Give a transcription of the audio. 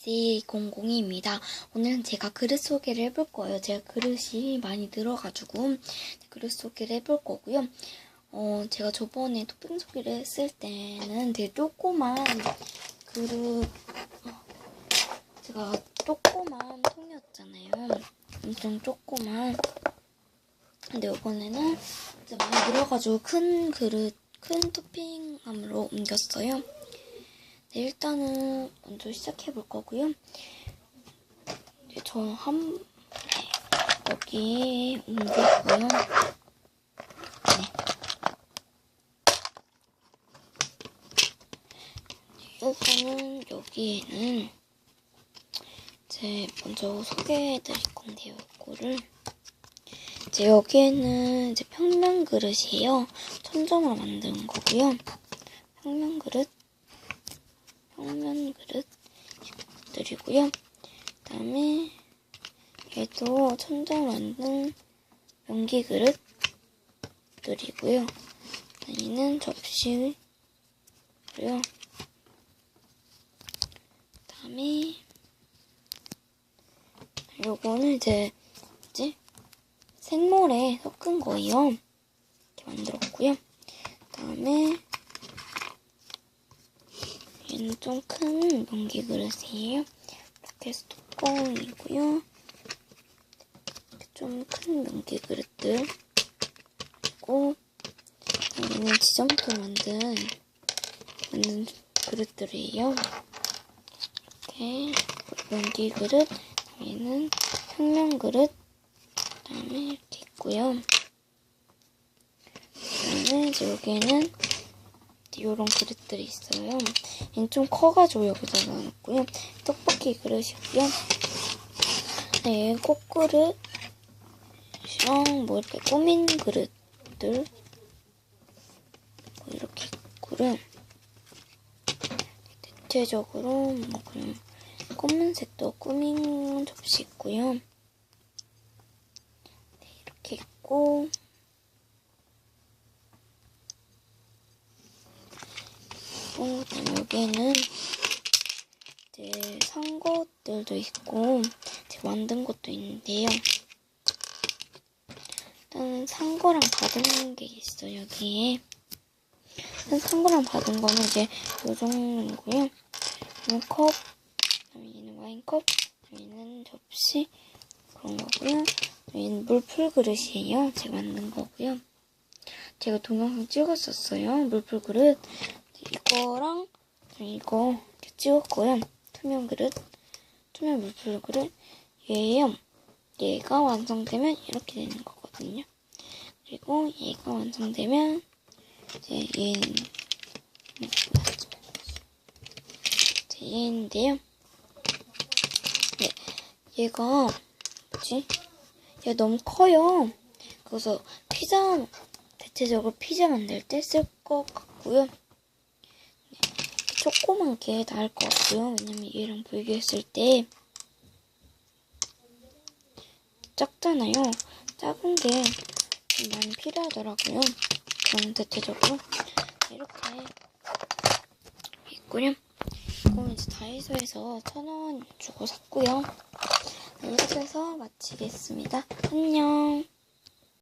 C00입니다. 오늘은 제가 그릇 소개를 해볼 거예요. 제가 그릇이 많이 늘어가지고 그릇 소개를 해볼 거고요. 어, 제가 저번에 토핑 소개를 했을 때는 되게 조그만 그릇, 어, 제가 조그만 통이었잖아요. 엄청 조그만. 근데 이번에는 이제 많이 늘어가지고 큰 그릇, 큰 토핑함으로 옮겼어요. 네, 일단은 먼저 시작해 볼 거고요. 네, 저는 한, 네, 여기 옮겼고요. 네. 일단은 여기에는 이제 먼저 소개해 드릴 건데요, 이거를. 이제 여기에는 이제 평면 그릇이에요. 천정으로 만든 거고요. 평면 그릇, 평면 그릇 드리고요. 그다음에 얘도 천정으로 만든 연기 그릇 드리고요. 얘는 접시고요. 그다음에 요거는 이제 뭐지? 생모래 섞은 거예요. 이렇게 만들었고요. 그다음에 얘는 좀큰 연기 그릇이에요. 이렇게 뚜껑이고요. 좀큰 연기 그릇들 그리고 얘는 지점토 만든 만든 그릇들이에요. 이렇게 연기 그릇, 얘는 평면 그릇, 그다음에 이렇게 있고요. 그다음에 이제 여기에는 이런 그릇들이 있어요. 좀 커가지고 여기다 놔놨고요. 떡볶이 그릇이고요. 네, 꽃그릇, 이랑 뭐 이렇게 꾸민 그릇들 뭐 이렇게 있고요. 대체적으로 뭐 그냥 검은색도 꾸민 접시 있고요. 네, 이렇게 있고 어, 그다음에 여기에는 이제 산 것들도 있고 제가 만든 것도 있는데요. 일단 산 거랑 받은 게 있어요 여기에. 일단 산 거랑 받은 거는 이제 요 정도고요. 얘는 컵, 얘는 와인컵, 얘는 접시 그런 거고요. 얘는 물풀 그릇이에요. 제가 만든 거고요. 제가 동영상 찍었었어요. 물풀 그릇. 이거랑 이거 이렇게 찍었고요. 투명 그릇, 투명 물풀 그릇. 얘요. 얘가 완성되면 이렇게 되는 거거든요. 그리고 얘가 완성되면 이제 얘는 이제 얘인데요. 네, 얘가 뭐지? 얘 너무 커요. 그래서 피자 대체적으로 피자 만들 때 쓸 것 같고요. 네, 조그만 게 나을 것 같고요. 왜냐면 얘랑 비교했을 때 작잖아요. 작은 게 좀 많이 필요하더라고요. 저는 대체적으로 이렇게 있고요. 이거는 이제 다이소에서 천 원 주고 샀고요. 네, 이렇게 해서 마치겠습니다. 안녕.